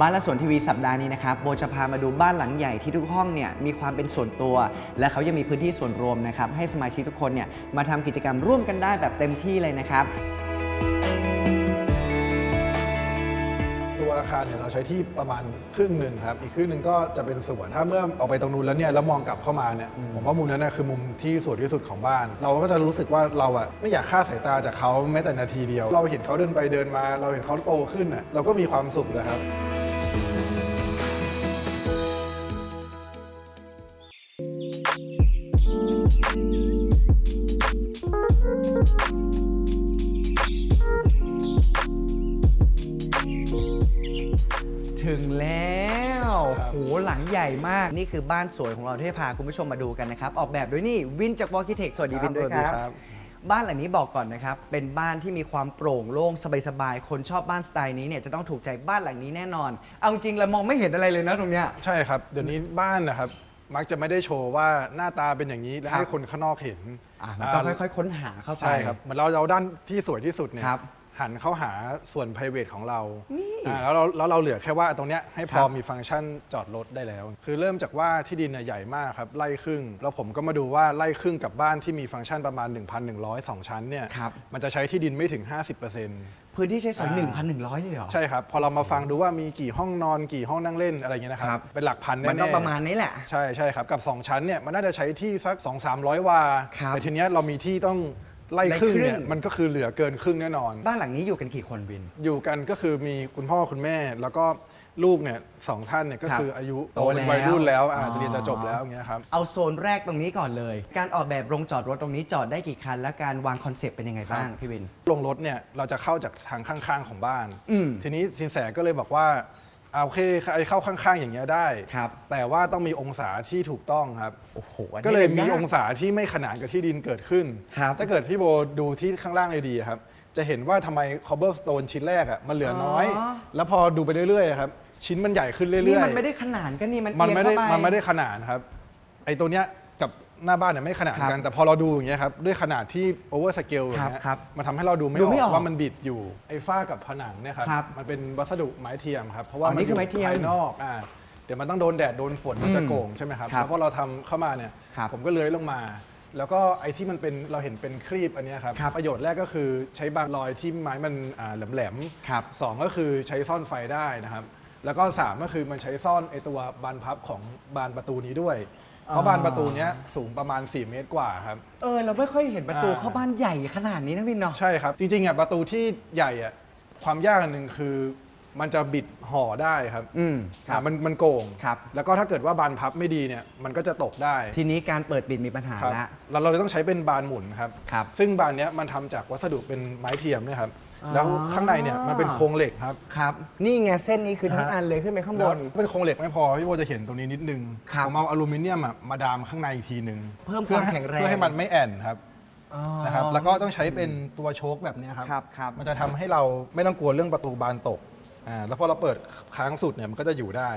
บ้านและสวนทีวีสัปดาห์นี้นะครับโบจะพามาดูบ้านหลังใหญ่ที่ทุกห้องเนี่ยมีความเป็นส่วนตัว และเขายังมีพื้นที่ส่วนรวมนะครับให้สมาชิกทุกคนเนี่ยมาทำกิจกรรมร่วมกันได้แบบเต็มที่เลยนะครับตัวอาคารเนี่ยเราใช้ที่ประมาณครึ่งหนึ่งครับอีกครึ่งหนึ่งก็จะเป็นสวนถ้าเมื่อออกไปตรงนู้นแล้วเนี่ยแล้วมองกลับเข้ามาเนี่ยผมว่ามุมนั้นนะคือมุมที่สวยที่สุดของบ้าน เราก็จะรู้สึกว่าเราอะไม่อยากฆ่าสายตาจากเขาแม้แต่นาทีเดียว เราเห็นเขาเดินไปเดินมา เราเห็นเขาโตขึ้นอะเราก็มีความสุขเลยครับ นี่คือบ้านสวยของเราที่จะพาคุณผู้ชมมาดูกันนะครับ ออกแบบโดยนี่วินจากวอลคิเทคสวัสดีวินด้วยครับสวัสดีครับ บ้านหลังนี้บอกก่อนนะครับ เป็นบ้านที่มีความโปร่งโล่งสบายๆ คนชอบบ้านสไตล์นี้เนี่ยจะต้องถูกใจบ้านหลังนี้แน่นอน เอาจริงๆเรามองไม่เห็นอะไรเลยนะตรงเนี้ย ใช่ครับ เดี๋ยวนี้บ้านนะครับ มักจะไม่ได้โชว์ว่าหน้าตาเป็นอย่างนี้และครับให้คนข้างนอกเห็นอะมันต้องอ่าค่อยๆ ค้นหาเข้าไป ใช่ครับเหมือนเราเราด้านที่สวยที่สุดเนี่ยครับ หันเข้าหาส่วน p r i v a t ของเรานี่อ่าแล้วเราแล้วเราเหลือแค่ว่าตรงเนี้ยให้พครัอบมีฟังก์ชันจอดรถได้แล้ว คือเริ่มจากว่าที่ดินเนี่ยใหญ่มากครับไล่ครึ่ง แล้วผมก็มาดูว่าไล่ครึ่งกับบ้านที่มีฟังก์ชันประมาณ 1,102 ชั้นเนี่ยครับ มันจะใช้ที่ดินไม่ถึง 50%พื้นที่ใช้สอยอ่า1,100เลยเหรอ ใช่ครับ พอเรามาฟังดูว่ามีกี่ห้องนอนกี่ห้องนั่งเล่นอะไรเงี้ยนะคครัรับบเป็นหลักพันแน่ๆ มันต้องประมาณนี้แหละ ใช่ใช่ครับ กับ 2 ชั้นเนี่ยมันน่าจะใช้ที่สัก 2 3 0 0 วาครับแต่ทีเนี้ยเรามีที่ต้อง ไล่ครึ่งเนี่ยไล่ครึ่งมันก็คือเหลือเกินครึ่งแน่นอน บ้านหลังนี้อยู่กันกี่คนวิน อยู่กันก็คือมีคุณพ่อคุณแม่ แล้วก็ลูกเนี่ยสองท่านเนี่ยก็ครับคืออายุโตโตเป็นแล้ววัยรุ่นแล้วอ่าอ๋อจะเรียนจะจบแล้วอย่างเงี้ยครับ เอาโซนแรกตรงนี้ก่อนเลย การออกแบบโรงจอดรถตรงนี้จอดได้กี่คัน และการวางคอนเซปต์เป็นยังไงบ้างครับพี่วิน ลงรถเนี่ยเราจะเข้าจากทางข้างๆของบ้าน อืมทีนี้สินแสก็เลยบอกว่าเอาโอเคไอ้เข้าข้างๆอย่างเงี้ยได้ ครับแต่ว่าต้องมีองศาที่ถูกต้องครับ โอ้โหอันนี้ก็เลยมีาก องศาที่ไม่ขนานกับที่ดินเกิดขึ้น ครับถ้าเกิดพี่โบดูที่ข้างล่างเลยดีครับ จะเห็นว่าทำไม cobblestone ชิ้นแรกอะมันเหลือน้อย อ๋อ แล้วพอดูไปเรื่อยๆอะครับชิ้นมันใหญ่ขึ้นเรื่อยๆ นี่มันไม่ได้ขนาดกันนี่มันมันเอียงไม่ได้เข้าปมันไม่ได้ขนาดครับ ไอ้ตัวเนี้ยกับ หน้าบ้านเนี่ยไม่ขนาดครักันบแต่พอเราดูอย่างเงี้ยครับด้วยขนาดที่โอเวอร์สเกลอย่างเงี้ยครับมันทำให้เราดูไม่ดูอไม่อออกกว่ามันบิดอยู่ไอ้ฝ้ากับผนังเนี่ยครับครับมันเป็นวัสดุไม้เทียมครับเพราะว่าอ๋อนี่คือไม้เทียมภายนอกอ่าเดี๋ยวมันต้องโดนแดดโดนฝนมันจะอืมโก่งใช่ไหมครับครับแล้วพอเราทำเข้ามาเนี่ยครับผมก็เลื้อยลงมา แล้วก็ไอ้ที่มันเป็นเราเห็นเป็นครีบอันเนี้ยครับครับประโยชน์แรกก็คือใช้บางรอยที่ไม้มันอ่าแหลมๆ ครับ สองก็คือใช้ซ่อนไฟได้นะครับ แล้วก็สามก็คือมันใช้ซ่อนไอตัวบานพับของบานประตูนี้ด้วย เพราะอ่าบานประตูเนี้ยสูงประมาณ 4 เมตรกว่าครับ เออ เราไม่ค่อยเห็นประตูอ่า เข้าบ้านใหญ่ขนาดนี้นะวินเนาะ ใช่ครับ จริงๆอะประตูที่ใหญ่อะความยากอันหนึ่งคือ มันจะบิดห่อได้ครับอืมอ่ามันมันโก่งครับ แล้วก็ถ้าเกิดว่าบานพับไม่ดีเนี่ยมันก็จะตกได้ทีนี้การเปิดปิดมีปัญหาครับละแล้วเราเลยต้องใช้เป็นบานหมุนครับ ครับ ซึ่งบานเนี้ยมันทำจากวัสดุเป็นไม้เทียมเนี่ยครับอ๋อ แล้วข้างในเนี่ยมันเป็นโครงเหล็กครับ ครับ นี่ไงเส้นนี้คือทั้งฮะอันเลยขึ้นไปข้างบแล้วนเป็นโครงเหล็กไม่พอพี่โบจะเห็นตรงนี้นิดนึงครับผมเอาอลูมิเนียมอะมาดามข้างในอีกทีหนึ่งเพิ่มความให้แข็งแรง เพื่อให้มันไม่แอนครับอ๋อนะครับแล้วก็ต้องใช้เป็นตัวโชคแบบเนี้ยครับ ครับครับ มันจะทำให้เราไม่ต้องกลัวเรื่องประตูบานตกอ่าแล้วพอเราเปิดค้างสุดเนี่ยมันก็จะอยู่ได้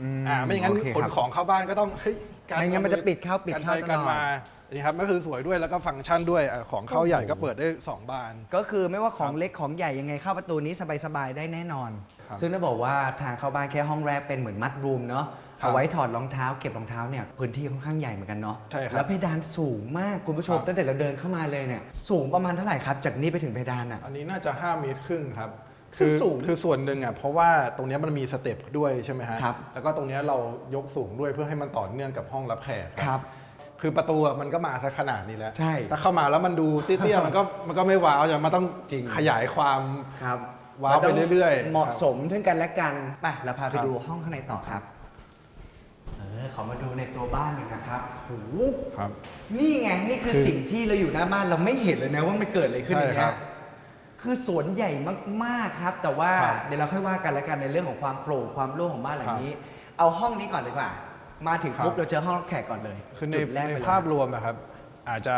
อืมอ่าไม่อย่างนั้นโอเคขนครับของเข้าบ้านก็ต้องเฮ้ยกัไม่งั้นมันจะปิดเข้าปิดเข้ากันไปตลอดกันมาอั นนี้ครับก็คือสวยด้วยแล้วก็ฟังก์ชันด้วยอะของเข้าใหญ่ก็เปิดได้สองบาน ก็คือไม่ว่าของครับเล็กของใหญ่ยังไงเข้าประตูนี้สบายๆได้แน่นอน ครับ ซึ่งจะบอกว่าทางเข้าบ้านแค่ห้องแรกเป็นเหมือนมัดรูมเนาะครับเอาไว้ถอดรองเท้าเก็บรองเท้าเนี่ยพื้นที่ค่อนข้างใหญ่เหมือนกันเนาะใช่ครับแล้วเพดานสูงมากคุณผู้ชมครับ ตั้งแต่เราเดินเข้ามาเลยเนี่ยสูงประมาณเท่าไหร่ครับจากนี้ไปถึงเพดานอะ อันนี้น่าจะ 5 เมตรครึ่งครับซึ่งคือสูงคือส่วนหนึ่งอะเพราะว่าตรงเนี้ยมันมีสเต็ปด้วยใช่ไหมฮะครับ แล้วก็ตรงเนี้ยเรายกสูงด้วยเพื่อให้มันต่อเนื่องกับห้องรับแขกครับ คือประตูอะมันก็มาซะขนาดนี้แล้วใช่ถ้าเข้ามาแล้วมันดูเตี้ยๆ มันก็มันก็ไม่ว้าวจะมันต้องจริง ขยายความ ครับว้าวไปเรื่อยๆเหมาะครับสมซึ่งกันและกันไปเราพาไปครับ ดูห้องข้างในต่อครับ เออขอมาดูในตัวบ้านหน่อยนะครับโหครับ นี่ไงนี่คือคือสิ่งที่เราอยู่หน้าบ้านเราไม่เห็นเลยนะว่ามันเกิดอะไรขึ้นใช่อย่างครัเงี้บยคือสวนใหญ่มากๆครับ แต่ว่าครับเดี๋ยวเราค่อยว่ากันแล้วกันในเรื่องของความโปร่งความโล่งของบ้านหลังนี้ เอาห้องนี้ก่อนดีกว่า มาถึงครับปุ๊บเราเจอห้องรับแขกก่อนเลยคือในจุดแรกในไปเลย ภาพรวมนะครับ อาจจะ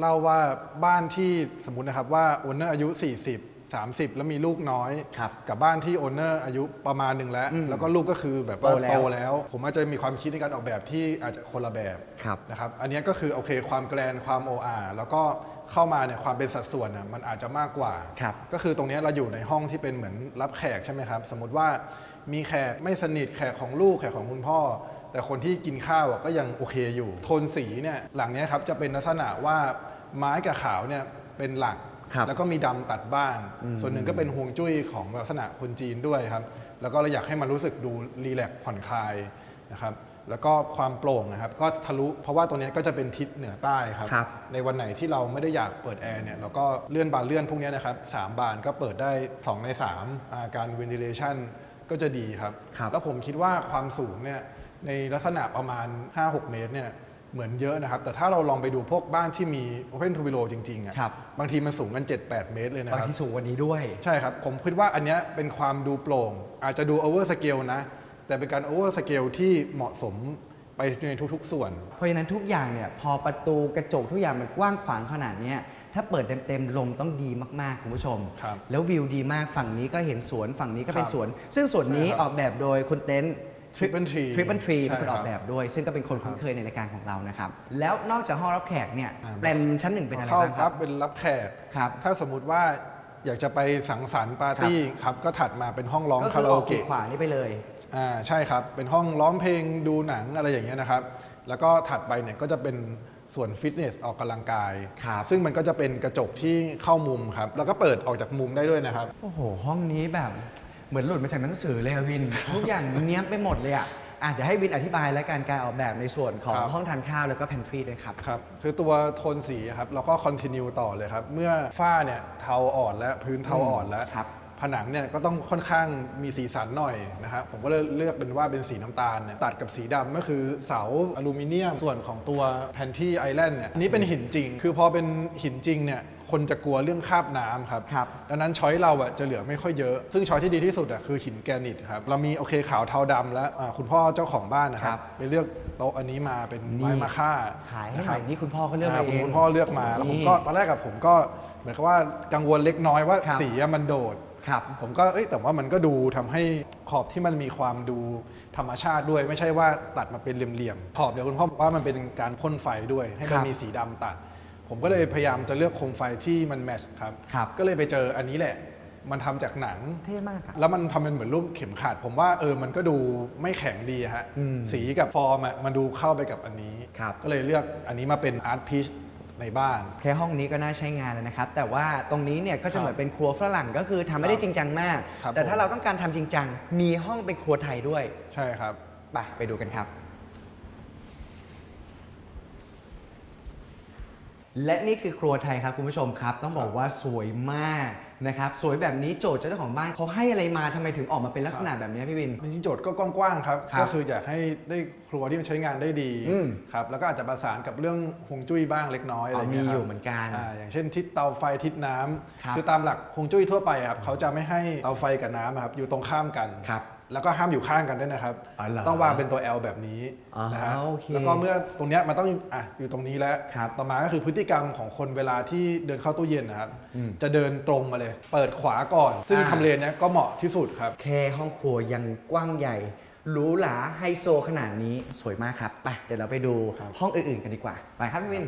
เล่าว่าบ้านที่สมมตินะครับว่าโอนเนอร์อายุ 40 30 แล้วมีลูกน้อย ครับกับบ้านที่โอนเนอร์อายุประมาณหนึ่งแล้ว อืมแล้วก็ลูกก็คือแบบว่าโตแล้ว โตแล้ว ผมอาจจะมีความคิดในการออกแบบที่อาจจะคนละแบบครับ นะครับ อันเนี้ยก็คือโอเคความแกรนความโออาแล้วก็เข้ามาเนี่ยความเป็นสัดส่วนน่ะมันอาจจะมากกว่า ครับ ก็คือตรงเนี้ยเราอยู่ในห้องที่เป็นเหมือนรับแขกใช่ไหมครับ สมมติว่ามีแขกไม่สนิทแขกของลูกแขกของคุณพ่อ แต่คนที่กินข้าวอะก็ยังโอเคอยู่ โทนสีเนี่ยหลังเนี้ยครับจะเป็นลักษณะว่าไม้กับขาวเนี่ยเป็นหลักครับแล้วก็มีดำตัดบ้าง ส่วนหนึ่งก็เป็นห่วงจุ้ยของลักษณะคนจีนด้วยครับ แล้วก็เราอยากให้มันรู้สึกดูรีแลกซ์ผ่อนคลายนะครับแล้วก็ความโปร่งนะครับ ก็ทะลุเพราะว่าตัวเนี้ยก็จะเป็นทิศเหนือใต้ครับครับในวันไหนที่เราไม่ได้อยากเปิดแอร์เนี่ยเราก็เลื่อนบานเลื่อนพวกเนี้ยนะครับสามบานก็เปิดได้ 2 ใน3อ่าการ ventilation ก็จะดีครับครับแล้วผมคิดว่าความสูงเนี่ย ในลักษณะประมาณ 5-6 เมตรเนี่ยเหมือนเยอะนะครับ แต่ถ้าเราลองไปดูพวกบ้านที่มี open to below จริงๆอะครับ บางทีมันสูงกัน 7-8 เมตรเลยนะบางครับ ที่สูงกว่านี้ด้วย ใช่ครับ ผมคิดว่าอันเนี้ยเป็นความดูโปร่ง อาจจะดู over scale นะ แต่เป็นการ over scale ที่เหมาะสมไปในทุกๆส่วน เพราะฉะนั้นทุกอย่างเนี่ยพอประตูกระจกทุกอย่างมันกว้างขวางขนาดเนี้ยถ้าเปิดเต็มๆลมต้องดีมากๆคุณผู้ชม ครับแล้ววิวดีมากฝั่งนี้ก็เห็นสวนฝั่งนี้ก็เป็นครับสวน ซึ่งสวนนี้ใช่ครับ ออกแบบโดยคุณเต้น Triple Tree ทริปเปิลทรีเป็นคนใช่อครับอกแบบด้วย ซึ่งก็เป็นคนคุ้นเคยในรายการของเรานะครับ แล้วนอกจากห้องรับแขกเนี่ยอ่าแปลนชั้นหนึ่งเป็นอะไรเข้าบ้างครัรับบเป็นรับแขกครับถ้าสมมุติว่าอยากจะไปสังสรรค์ปาร์ตี้ครับก็ถัดมาเป็นห้องร้องก็คาคือราอโออกขีดเกะขวานี่ไปเลยอ่าใช่ครับ เป็นห้องร้องเพลงดูหนังอะไรอย่างเงี้ยนะครับ แล้วก็ถัดไปเนี่ยก็จะเป็นส่วนฟิตเนสออกกำลังกายครับซึ่งมันก็จะเป็นกระจกที่เข้ามุมครับ แล้วก็เปิดออกจากมุมได้ด้วยนะครับ โอ้โห ห้องนี้แบบ เหมือนหลุดมาจากหนังสือเลยอะวิน ทุกอย่างเนี้ยบไปหมดเลยอะอะเดี๋ยวให้วินอธิบายและการการออกแบบในส่วนของครับ ห้องทานข้าวแล้วก็แพนทรีด้วยครับ ครับ คือตัวโทนสีครับเราก็คอนติเนียต่อเลยครับ เมื่อฝ้าเนี่ยเทาอ่อนและพื้นเทาอ่อนแล้ว ครับ ผนังเนี่ยก็ต้องค่อนข้างมีสีสันหน่อยนะครับผมก็เลยเลือกเป็นว่าเป็นสีน้ำตาลเนี่ยตัดกับสีดำก็คือเสาอลูมิเนียมส่วนของตัวแพนที่ไอแลนด์เนี่ยอันนี้เป็นหินจริง คือพอเป็นหินจริงเนี่ย คนจะกลัวเรื่องคราบน้ำครับ ครับดังนั้นช้อยเราอะจะเหลือไม่ค่อยเยอะ ซึ่งช้อยที่ดีที่สุดอะคือหินแกรนิตครับ เรามีโอเคขาวเทาดำแล้วอ่าคุณพ่อเจ้าของบ้านนะคครัรับบไปเลือกโต๊ะอันนี้มาเป็นไม้นี่มะค่าขายให้นะหคน่รัอบยนี่คุณพ่อเขาเลือกมาาเองคุณพ่อเลือกมาแล้วผมนี่ก็ตอนแรกกับผมก็เหมือนกับว่ากังวลเล็กน้อยว่าครับ สีอะมันโดด ครับ ผมก็เอ้ยแต่ว่ามันก็ดูทำให้ขอบที่มันมีความดูธรรมชาติด้วย ไม่ใช่ว่าตัดมาเป็นเหลี่ยมๆขอบเดี๋ยวคุณพ่อบอกว่ามันเป็นการพ่นไฟด้วย ให้มันครับมีสีดำตัด ผมก็เลยพยายามจะเลือกโคมไฟที่มันแมทช์ครับ ครับ ก็เลยไปเจออันนี้แหละ มันทำจากหนัง เท่มากอะแล้วมันทำเป็นเหมือนรูปเข็มขัด ผมว่าเออมันก็ดูไม่แข็งดีอะฮะ อืมสีกับฟอร์มอะมันดูเข้าไปกับอันนี้ ครับ ก็เลยเลือกอันนี้มาเป็นอาร์ตพีชในบ้าน แค่ห้องนี้ก็น่าใช้งานแล้วนะครับ แต่ว่าตรงนี้เนี่ยก็ครัจะบเหมือนเป็นครัวฝรั่งก็คือทำไม่ได้จริงจังมาก ครับแต่ถ้าผมเราต้องการทำจริงจังมีห้องเป็นครัวไทยด้วยใช่ครับ ไปไปดูกันครับ และนี่คือครัวไทยครับคุณผู้ชมครับ ต้องบอกว่าสวยมากนะครับสวยแบบนี้โจทย์เจ้าของบ้านเขาให้อะไรมาทำไมถึงออกมาเป็นลักษณะแบบนี้พี่วิน จริงๆโจทย์ก็กว้างๆครับ ครับก็คืออยากให้ได้ครัวที่มันใช้งานได้ดีอืม ครับแล้วก็อาจจะประสานกับเรื่องฮวงจุ้ยบ้างเล็กน้อยอะไรอ๋อเงี้ยมีครับอยู่เหมือนกัน อ่าอย่างเช่นทิศเตาไฟทิศน้ำครับ อตามหลักฮวงจุ้ยทั่วไปครับเขาจะไม่ให้เตาไฟกับน้ำอะครับอยู่ตรงข้ามกัน ครับ แล้วก็ห้ามอยู่ข้างกันด้วยนะครับ อ๋อเหรอต้องวางเป็นตัว L แบบนี้อ๋อนะฮะโอเคแล้วก็เมื่อตรงเนี้ยมันต้องอะอยู่ตรงนี้แล้วครับต่อมาก็คือพฤติกรรมของคนเวลาที่เดินเข้าตู้เย็นนะครับ อืมจะเดินตรงมาเลย เปิดขวาก่อน ซึ่งอ่า ทำเลเนี้ยก็เหมาะที่สุดครับ แค่ห้องครัวยังกว้างใหญ่หรูหราไฮโซขนาดนี้สวยมากครับ ไปเดี๋ยวเราไปดูครับ ห้องอื่นๆกันดีกว่า ไปครับพี่วิน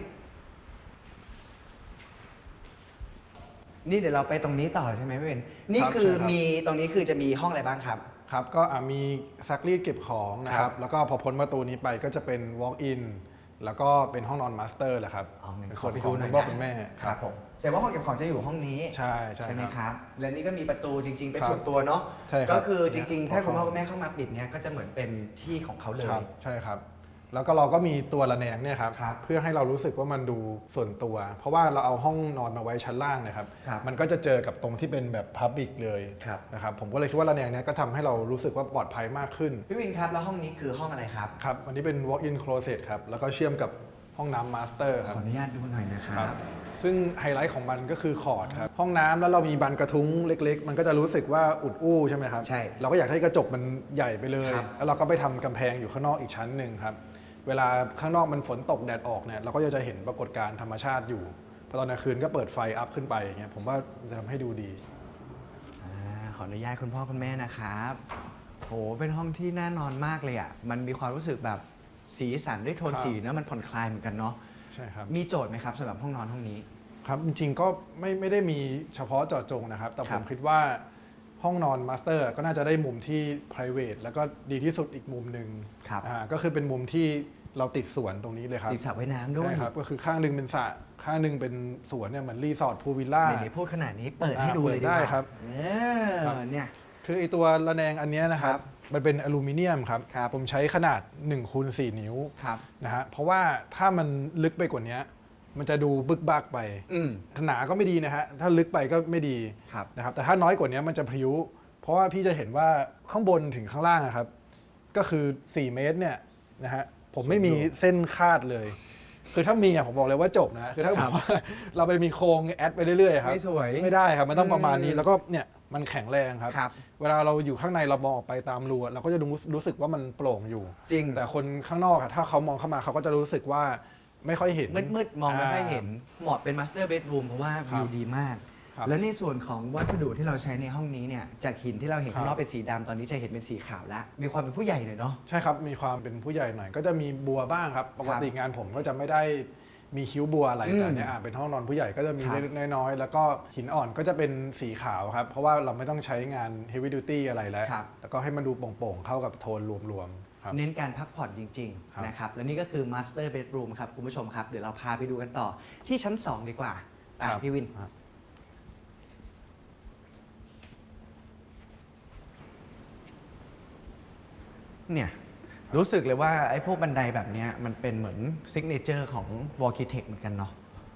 นี่เดี๋ยวเราไปตรงนี้ต่อใช่ไหมพี่วิน นี่ครับคือใช่ครับ มีตรงนี้คือจะมีห้องอะไรบ้างครับ ครับก็อะมีซักรีดเก็บของนะคครัรับบแล้วก็พอพ้นประตูนี้ไปก็จะเป็น walk in แล้วก็เป็นห้องนอนมาสเตอร์แหละครับอ๋องั้นเป็นขส่อวนไปขดูองหน่อยคุณพ่อนะ คุณแม่ครับผมแสดงว่าห้องเก็บของจะอยู่ห้องนี้ใช่ใช่ไหมครับครับ และนี่ก็มีประตูจริง ๆ เป็นครับส่วนตัวเนาะใช่ครับก็คือจริง ๆ ถ้าเนี่ยคุณพ่อคุณแม่เข้ามาปิดเนี่ยก็จะเหมือนเป็นที่ของเขาเลย ครับใช่ครับ แล้วก็เราก็มีตัวระแนงเนี่ยครับครับเพื่อให้เรารู้สึกว่ามันดูส่วนตัว เพราะว่าเราเอาห้องนอนมาไว้ชั้นล่างนะครับ ครับมันก็จะเจอกับตรงที่เป็นแบบพับบิกเลยครับ นะครับผมก็เลยคิดว่าระแนงเนี้ยก็ทำให้เรารู้สึกว่าปลอดภัยมากขึ้นพี่วินครับแล้วห้องนี้คือห้องอะไรครับ ครับวันนี้เป็น walk-in closet ครับแล้วก็เชื่อมกับห้องน้ำมาสเตอร์ขครับออนุญาตดูหน่อยนะคครัรับ บ ซึ่งไฮไลท์ของมันก็คือคอร์ดครับ ห้องน้ำแล้วเรามีบานกระทุ้งเล็ก ๆ มันก็จะรู้สึกว่าอุดอู้ใช่ไหมครับ ใช่เราก็อยากให้กระจกมันใหญ่ไปเลย ครับ แล้วเราก็ไปทำกำแพงอยู่ข้างนอกอีกชั้นหนึ่งครับ เวลาข้างนอกมันฝนตกแดดออกเนี่ยเราก็จะเห็นปรากฏการณ์ธรรมชาติอยู่พอตอนกลางคืนก็เปิดไฟอัพขึ้นไปอย่างเงี้ยผมว่าจะทำให้ดูดีอ่าขออนุญาตคุณพ่อคุณแม่นะครับโหเป็นห้องที่น่านอนมากเลยอะ มันมีความรู้สึกแบบสีสันด้วยโทนครับ สีนะมันผ่อนคลายเหมือนกันเนาะ ใช่ครับ มีโจทย์ไหมครับสำหรับห้องนอนห้องนี้ ครับจริงๆก็ไม่ไม่ได้มีเฉพาะเจาะจงนะครับ แต่คผรับมคิดว่าห้องนอนมาสเตอร์ก็น่าจะได้มุมที่ p r i v a t แล้วก็ดีที่สุดอีกมุมหนึ่งครับ อ่าก็คือเป็นมุมที่ เราติดสวนตรงนี้เลยครับติดสระว่ายน้ำด้วยใช่ครับ ก็คือข้างหนึ่งเป็นสระข้างหนึ่งเป็นสวนเนี่ยเหมือนรีสอร์ทพูลวิลล่า ไหนๆพูดขนาดนี้เปิดให้อ่าดูเลยดีกว่าเปิดได้ครับ เอครับอเนี่ย คือไอตัวระแนงอันเนี้ยนะครับครับมันเป็นอลูมิเนียมครับ ครับ ผมใช้ขนาด1คูณ4นิ้วครับ นะฮะเพราะว่าถ้ามันลึกไปกว่านี้มันจะดูบึกบักไป อืมหนาก็ไม่ดีนะฮะถ้าลึกไปก็ไม่ดีครับ นะครับแต่ถ้าน้อยกว่านี้มันจะพริ้ว เพราะว่าพี่จะเห็นว่าข้างบนถึงข้างล่างอะครับ ก็คือ 4 เมตรเนี่ยนะฮะ ผมไม่มีเส้นคาดเลย คือถ้ามีอะผมบอกเลยว่าจบนะคือถ้าครับบอกว่าเราไปมีโครงแอดไปเรื่อยๆครับไม่สวยไม่ได้ครับมันต้องประมาณนี้อืมแล้วก็เนี่ยมันแข็งแรงครับ ครับ เวลาเราอยู่ข้างในเรามองออกไปตามรูอะเราก็จะรู้รู้สึกว่ามันโปร่งอยู่ จริงแต่คนข้างนอกอะถ้าเขามองเข้ามาเขาก็จะรู้สึกว่าไม่ค่อยเห็นมืดๆมองไม่ค่อยเห็น เหมาะเป็นมาสเตอร์เบดรูมเพราะว่าครับวิวดีมาก ครับ แล้วในส่วนของวัสดุที่เราใช้ในห้องนี้เนี่ยจากหินที่เราเห็นครับข้างนอกเป็นสีดำตอนนี้จะเห็นเป็นสีขาวแล้วมีความเป็นผู้ใหญ่หน่อยเนาะ ใช่ครับ มีความเป็นผู้ใหญ่หน่อย ก็จะมีบัวบ้างครับ ปกติงานผมก็จะไม่ได้มีคิ้วบัวอะไรอืมแต่เนี่ยอะเป็นห้องนอนผู้ใหญ่ก็จะมีครับ เล็กๆน้อยๆ แล้วก็หินอ่อนก็จะเป็นสีขาวครับ เพราะว่าเราไม่ต้องใช้งาน heavy duty อะไรแล้วครับแล้วก็ให้มันดูโปร่งๆ เข้ากับโทนรวมๆ ครับ เน้นการพักผ่อนจริง ครับ ๆ นะครับ และนี่ก็คือ Master Bedroom ครับ คุณผู้ชมครับ เดี๋ยวเราพาไปดูกันต่อที่ชั้น 2 ดีกว่าอะครับพี่วิน ครับ เนี่ยรู้สึกเลยว่าไอ้พวกบันไดแบบเนี้ยมันเป็นเหมือนซิกเนเจอร์ของ w a l k i t e c h เหมือนกันเนาะ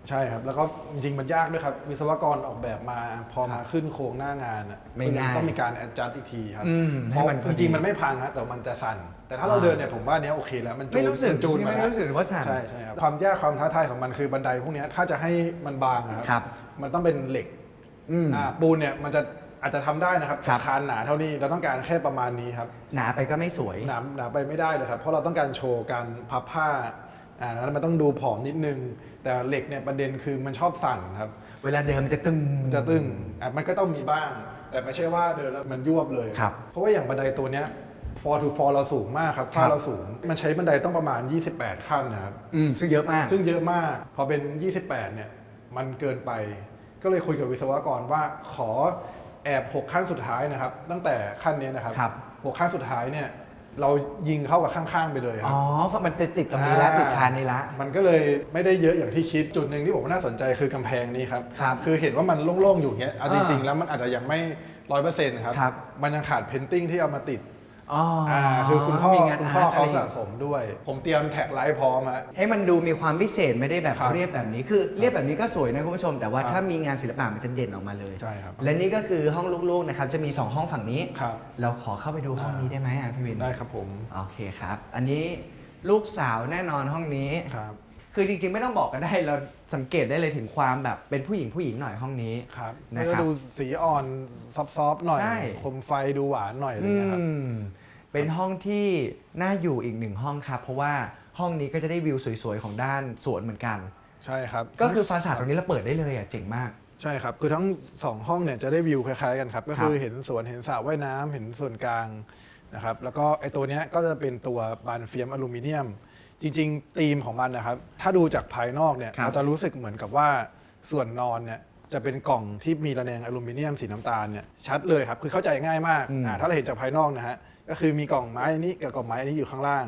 ใช่ครับ แล้วก็จริงๆมันยากด้วยครับ วิศวกรออกแบบมาพอครัมาบขึ้นโครงหน้างานอะไม่ก็ยังง่ายต้องมีการ adjust อีกทีครับอืมเพให้ราะมันพอดีจริงๆมันไม่พังฮะแต่มันจะสั่น แต่ถ้าเราอ่าเดินเนี่ยผมว่าเนี้ยโอเคแล้วมันจูนไม่รู้สึกมันจูนมาไม่แล้วรู้สึกว่าสั่น ใช่ใช่ครับความยากความท้าทายของมันคือบันไดพวกเนี้ยถ้าจะให้มันบางอะครับมันต้องเป็นเหล็กอืม อ่าปูนเนี่ยมันจะ อาจจะทำได้นะครับครับแต่คานหนาเท่านี้เราต้องการแค่ประมาณนี้ครับหนาไปก็ไม่สวย หนาหนาไปไม่ได้เลยครับ เพราะเราต้องการโชว์การพับผ้าอ่าแล้วมันต้องดูผอมนิดนึง แต่เหล็กเนี่ยประเด็นคือมันชอบสั่นครับ เวลาเดินมันจะตึง จะตึงอะมันก็ต้องมีบ้าง แต่ไม่ใช่ว่าเดินแล้วมันยวบเลย ครับเพราะว่าอย่างบันไดตัวเนี้ย for to for เราสูงมากครับครัฝ้าบเราสูง มันใช้บันไดต้องประมาณ 28 ขั้นนะครับ อืมซึ่งเยอะมากซึ่งเยอะมาก พอเป็น 28 เนี่ย มันเกินไป ก็เลยคุยกับวิศวกรว่าขอ แอบ6ขั้นสุดท้ายนะครับ ตั้งแต่ขั้นนี้นะครับครับ หกขั้นสุดท้ายเนี่ย เรายิงเข้ากับข้างๆไปเลยคอ๋รัอบเพราะมันจะติดตรงนี้ละติดคานนี้ละ มันก็เลยไม่ได้เยอะอย่างที่คิดจุดหนึ่งที่ผมว่าน่าสนใจคือกำแพงนี้ครับครับคือเห็นว่ามันโล่งๆอยู่อย่างเงี้ยเอาจอ่าริงๆ แล้วมันอาจจะยังไม่ร้อยเปอร์เซ็นต์ครับ ครับมันยังขาดเพนติ้งที่เอามาติด อ๋อออ่าคือคุณพ่อมีงานคุณพ่อร์ตเขาะไร สะสมด้วย ผมเตรียมแท็กไลท์พร้อมฮะ ให้มันดูมีความพิเศษไม่ได้แบบครับเรียบแบบนี้คือเรียบแบบนี้ก็สวยนะคุณผู้ชม แต่ว่าครับถ้ามีงานศิลปะมันจะเด่นออกมาเลยใช่ครับ และนี่ก็คือห้องลูกๆนะครับจะมี 2 ห้องฝั่งนี้ ครับ เราขอเข้าไปดูห้องนี้ได้ไหมอะพี่วินได้ครับผมโอเคครับ อันนี้ลูกสาวแน่นอนห้องนี้ ครับ คือจริงๆไม่ต้องบอกก็ได้เราสังเกตได้เลยถึงความแบบเป็นผู้หญิงผู้หญิงหน่อยห้องนี้ ครับนะก็ครับดูสีอ่อนซอฟๆหน่อยใช่ คมไฟดูหวานหน่อยอะไรเงี้ยครับอืม เป็นห้องที่น่าอยู่อีกหนึ่งห้องครับ เพราะว่าห้องนี้ก็จะได้วิวสวยๆ ของด้านสวนเหมือนกัน ใช่ครับก็คือฟาสาดตรงนี้เราเปิดได้เลยอะเจ๋งมาก ใช่ครับคือทั้งสองห้องเนี่ยจะได้วิวคล้ายๆกันครับก็ครับคือเห็นสวนเห็นสระว่ายน้ำเห็นส่วนกลางนะครับแล้วก็ไอตัวเนี้ยก็จะเป็นตัวบานเฟียมอลูมิเนียม จริงๆธีมของมันนะครับ ถ้าดูจากภายนอกเนี่ยครับ เราจะรู้สึกเหมือนกับว่าส่วนนอนเนี่ยจะเป็นกล่องที่มีระแนงอลูมิเนียมสีน้ำตาลเนี่ยชัดเลยครับคือเข้าใจง่ายมากอืมอ่าถ้าเราเห็นจากภายนอกนะฮะ ก็คือมีกล่องไม้อันนี้กับกล่องไม้อันนี้อยู่ข้างล่าง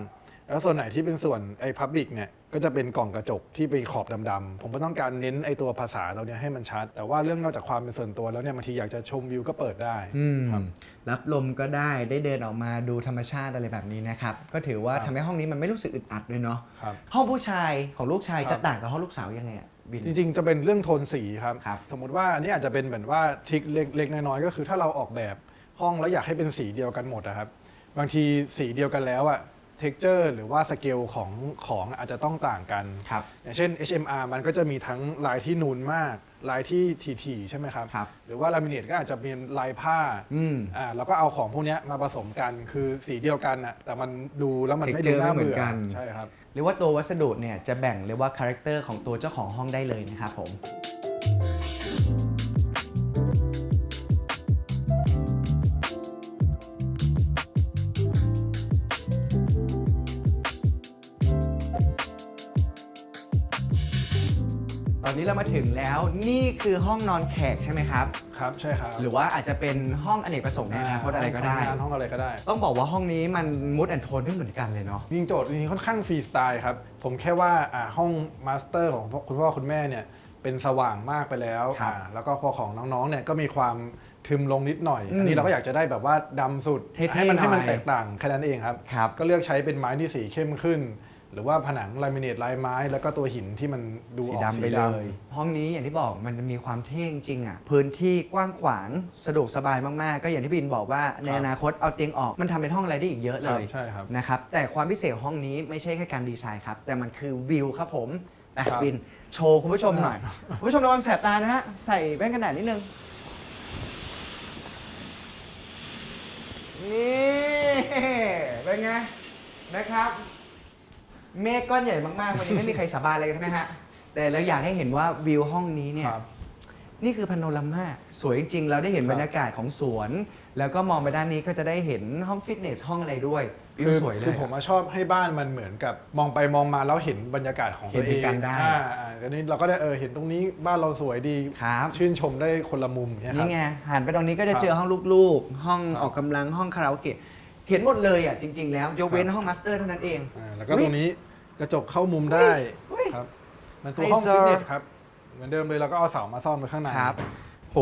แล้วส่วนไหนที่เป็นส่วนไอ้พับบิกเนี่ยก็จะเป็นกล่องกระจกที่เป็นขอบดำๆผมก็ต้องการเน้นไอ้ตัวภาษาตัวเนี้ยให้มันชัด แต่ว่าเรื่องนอกจากความเป็นส่วนตัวแล้วเนี่ยบางทีอยากจะชมวิวก็เปิดได้ อืมครับ รับลมก็ได้ได้เดินออกมาดูธรรมชาติอะไรแบบนี้นะครับ ก็ถือว่าครับ ทำให้ห้องนี้มันไม่รู้สึกอึดอัดด้วยเนาะครับ ห้องผู้ชายของลูกชายครับ จะต่างกับห้องลูกสาวยังไงอะบิน จริงๆ จะเป็นเรื่องโทนสีครับ ครับสมมุติว่าอันนี้อาจจะเป็นเหมือนว่าทริคเล็กๆน้อยๆก็คือถ้าเราออกแบบห้องแล้วอยากให้เป็นสีเดียวกันหมดนะครับ บางทีสีเดียวกันแล้วอะเท็กเจอร์หรือว่าสเกลของของอาจจะต้องต่างกัน ครับ อย่างเช่น HMR มันก็จะมีทั้งลายที่นูนมาก ลายที่ถี่ๆใช่ไหมครับ ครับหรือว่าลามิเนตก็อาจจะเป็นลายผ้าอืมอ่าแล้วก็เอาของพวกเนี้ยมาผสมกันคือสีเดียวกันอะแต่มันดูแล้วมันไม่ดู Texture น่าไม่เหมือนเบื่อกัน ใช่ครับ เรียกว่าตัววัสดุเนี่ยจะแบ่งเรียกว่าคาแรคเตอร์ของตัวเจ้าของห้องได้เลยนะครับผม ตอนนี้เรามาถึงแล้วนี่คือห้องนอนแขกใช่ไหมครับ ครับใช่ครับหรือว่าอาจจะเป็นห้องอเนกประสงค์ในอนาคตอะไรก็ได้ ห้งทำงานห้องอะไรก็ได้ ต้องบอกว่าห้องนี้มันมูดแอนโทนไม่เหมือนกันเลยเนาะ จริงๆโจทย์จริงๆค่อนข้างฟรีสไตล์ครับ ผมแค่ว่าอ่าห้องมาสเตอร์ของคุณพ่อคุณแม่เนี่ยเป็นสว่างมากไปแล้วครับอ่าแล้วก็พอของน้องๆเนี่ยก็มีความทึมลงนิดหน่อย อืมอันนี้เราก็อยากจะได้แบบว่าดำสุดเท่ๆให้มันให้มันหน่อยแตกต่างแค่นั้นเองครับ ครับ ก็เลือกใช้เป็นไม้ที่สีเข้มขึ้น หรือว่าผนังลามิเนตลายไม้ แล้วก็ตัวหินที่มันดูสีออกดำไปเลยห้องนี้อย่างที่บอกมันมีความเท่จริงๆอะพื้นที่กว้างขวางสะดวกสบายมากๆ ก็อย่างที่บินบอกว่าในอนาคตเอาเตียงออกมันทำเป็นห้องอะไรได้อีกเยอะคเลรับยใช่ครับ นะครับแต่ความพิเศษของห้องนี้ไม่ใช่แค่การดีไซน์ครับ แต่มันคือวิวครับผมอะครับ บินโชว์คุณผู้ชมหน่อยคุณผู้ชมระวังแสบตานะฮะใส่แว่นกันแดดนิดนึงนี่เป็นไงนะครับ เมฆก้อนใหญ่มากๆ วันนี้ไม่มีใครสาบานอะไรกันนะฮะ แต่เราอยากให้เห็นว่าวิวห้องนี้เนี่ย ครับ นี่คือพาโนรามาสวยจริงๆ เราได้เห็นครับบรรยากาศของสวน แล้วก็มองไปด้านนี้ก็จะได้เห็นห้องฟิตเนสห้องอะไรด้วยวิวคือสวยเลยคือผมอะชอบให้บ้านมันเหมือนกับมองไปมองมาแล้วเห็นบรรยากาศของเห็ตันวเอถึงงกันได้ อ่าอ่าอันนี้เราก็ได้เออเห็นตรงนี้บ้านเราสวยดีครับ ชื่นชมได้คนละมุมเนี่ยครับ นี่ไงหันไปตรงนี้ก็จะครับเจอห้องลูกๆ ห้องครับออกกำลังห้องคาราโอเกะ เห็นหมดเลยอะจริง ๆ แล้วยกเว้นห้องมาสเตอร์เท่านั้นเอง อ่าแล้วก็ตรงนี้กระจกเข้ามุมได้เฮ้ยครับมันตัวห้องไฮโซ ฟิตเนสครับ เหมือนเดิมเลยเราก็เอาเสามาซ่อนไว้ข้างในครับ โห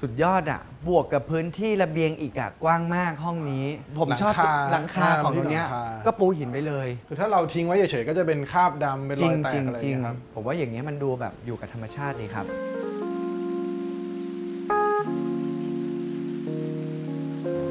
สุดยอดอะ บวกกับพื้นที่ระเบียงอีกอะกว้างมากห้องนี้ ผมชอบหลังคาของตรงเนี้ย ก็ปูหินไปเลย คือถ้าเราทิ้งไว้เฉยๆก็จะเป็นคราบดำเป็นจรริองยแตจริกงอะไรอจริย่างงเงี้ยครับผมว่าอย่างเงี้ยมันดูแบบอยู่กับธรรมชาติดีครับ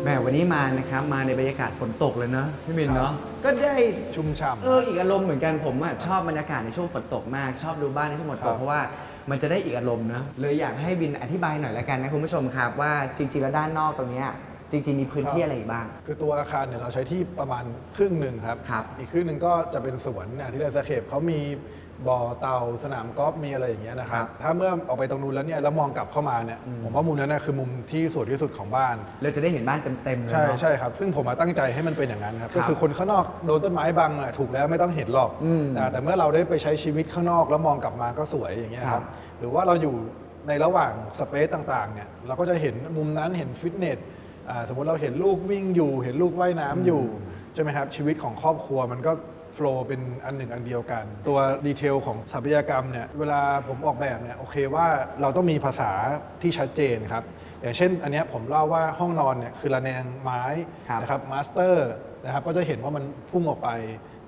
แหม่วันนี้มานะครับมาในบรรยากาศฝนตกเลยเนาะพี่มินเนาะก็ได้ชุ่มฉ่ำ เอออีกอารมณ์เหมือนกันผมอะชอบบรรยากาศในช่วงฝนตกมาก ชอบดูบ้านในช่วงฝนตครักบเพราะว่ามันจะได้อีกอารมณ์นะเลยอยากให้บินอธิบายหน่อยละกันนะคุณผู้ชมครับว่าจริงๆแล้วด้านนอกตรงเนี้ยจริง ๆมีพื้นที่อะไรอีกบ้าง คือตัวอาคารเนี่ยเราใช้ที่ประมาณครึ่งหนึ่งครับ ครับอีกครึ่งหนึ่งก็จะเป็นสวนเนี่ยที่เราสเคปเขามี บ่อเตาสนามกอล์ฟมีอะไรอย่างเงี้ยนะครับถ้าเมื่อออกไปตรงนู้นแล้วเนี่ยแล้วมองกลับเข้ามาเนี่ยอืมผมว่ามุมนั้นนะคือมุมที่สวยที่สุดของบ้าน เราจะได้เห็นบ้านเต็มๆเลยใช่เนาะ ใช่ครับซึ่งผมมาตั้งใจให้มันเป็นอย่างนั้นครับครับก็คือคนข้างนอกโดนต้นไม้บังอะถูกแล้วไม่ต้องเห็นหรอกอืมแต่แต่เมื่อเราได้ไปใช้ชีวิตข้างนอกแล้วมองกลับมาก็สวยอย่างเงี้ยคครัรับบหรือว่าเราอยู่ในระหว่างสเปซต่างๆเนี่ยเราก็จะเห็นมุมนั้นเห็นฟิตเนสอ่าสมมติเราเห็นลูกวิ่งอยู่ เห็นลูกว่ายน้ำอยู่ใช่ไหมครับชีวิตของครอบครัวมันก็ โฟล์เป็นอันหนึ่งอันเดียวกัน ตัวดีเทลของสถาปัตยกรรมเนี่ยเวลาผมออกแบบเนี่ยโอเคว่าเราต้องมีภาษาที่ชัดเจนครับอย่างเช่น อันเนี้ยผมเล่าว่าห้องนอนเนี่ยคือระแนงไม้ครับนะครับมาสเตอร์นะครับก็จะเห็นว่ามันพุ่งออกไป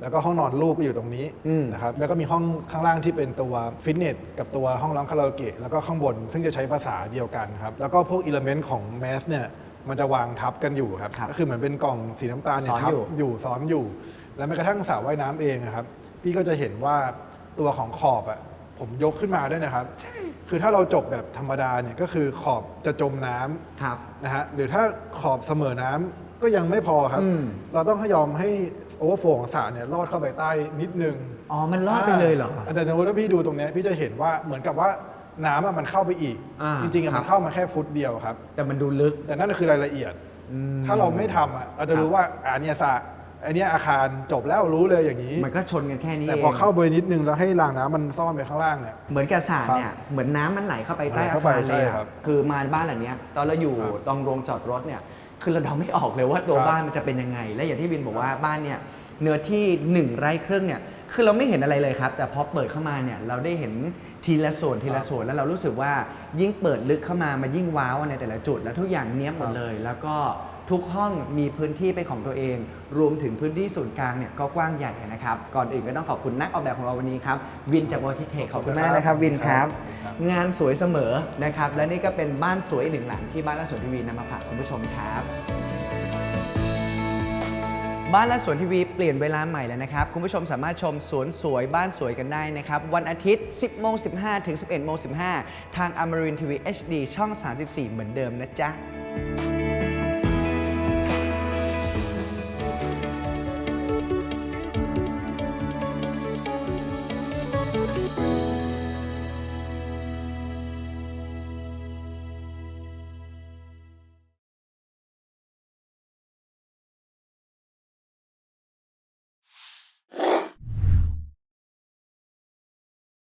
แล้วก็ห้องนอนลูกก็อยู่ตรงนี้อืมนะครับแล้วก็มีห้องข้างล่างที่เป็นตัวฟิตเนสกับตัวห้องร้องคาราโอเกะแล้วก็ข้างบน ซึ่งจะใช้ภาษาเดียวกันครับแล้วก็พวกอิเลเมนต์ของแมสเนี่ย มันจะวางทับกันอยู่ครับ ครับก็คือเหมือนเป็นกล่องสีน้ำตาลเนี่ซ้ยอนทัอยู่ อยู่ซ้อนอยู่ แล้วแม้กระทั่งสระว่ายน้ำเองนะครับ พี่ก็จะเห็นว่าตัวของขอบอะผมยกขึ้นมาด้วยนะครับ คือถ้าเราจบแบบธรรมดาเนี่ยก็คือขอบจะจมน้ำ ครับ นะฮะหรือถ้าขอบเสมอน้ำก็ยังไม่พอครับ อืม เราต้องยอมให้โอเวอร์โฟของสระเนี่ยลอดเข้าไปใต้นิดนึงอ๋อ มันรอดไปเลยเหรอาแต่สมมติถ้าพี่ดูตรงเนี้ยพี่จะเห็นว่าเหมือนกับว่า น้ำอะมันเข้าไปอีก อ่าจริงๆอะครับมันเข้ามาแค่ฟุตเดียวครับ แต่มันดูลึก แต่นั่นคือรายละเอียด อืม ถ้าเราไม่ทำอะเราจะครับรู้ว่าอ่าเนี่ยสระอันเนี้ยอาคารจบแล้วรู้เลยอย่างนี้ มันก็ชนกันแค่นี้แต่เองพอเข้าไปนิดนึงแล้วให้รางน้ำมันซ่อนไปข้างล่างเนี่ย เหมือนกับสระเนี่ยครับเหมือนน้ำมันไหลเข้าไปใต้ไหลอาเข้าไปคารเลยใช่อะครับคือมาบ้านหลังเนี้ยตอนเราอยู่ครับตรงโรงจอดรถเนี่ยคือเราเดาไม่ออกเลยว่าตัวครับบ้านมันจะเป็นยังไง และอย่างที่วินบอกว่าบ้านเนี่ยเนื้อที่หนึ่งไร่ครึ่งเนี่ยคือเราไม่เห็นอะไรเลยครับ แต่พอเปิดเข้ามาเนี่ยเราได้เห็น ทีละส่วนทีละส่วนแล้วเรารู้สึกว่ายิ่งเปิดลึกเข้ามามันยิ่งว้าวในแต่ละจุด แล้วทุกอย่างเนี้ยบหมดเลย แล้วก็ทุกห้องมีพื้นที่เป็นของตัวเอง รวมถึงพื้นที่ศูนย์กลางเนี่ยก็กว้างใหญ่นะครับ ก่อนอื่นก็ต้องขอบคุณนักออกแบบของเราวันนี้ครับ วินจากวอทิเทคขอบคุณมากนะครับวินครับครับงานสวยเสมอนะครับ และนี่ก็เป็นบ้านสวยอีกหนึ่งหลังที่บ้านและสวนทีวีนำมาฝากคุณผู้ชมครับ บ้านและสวนทีวีเปลี่ยนเวลาใหม่แล้วนะครับ คุณผู้ชมสามารถชมสวนสวยบ้านสวยกันได้นะครับ วันอาทิตย์ 10โมง15 ถึง 11โมง15 ทางอมรินทีวี HD ช่อง 34 เหมือนเดิมนะจ๊ะ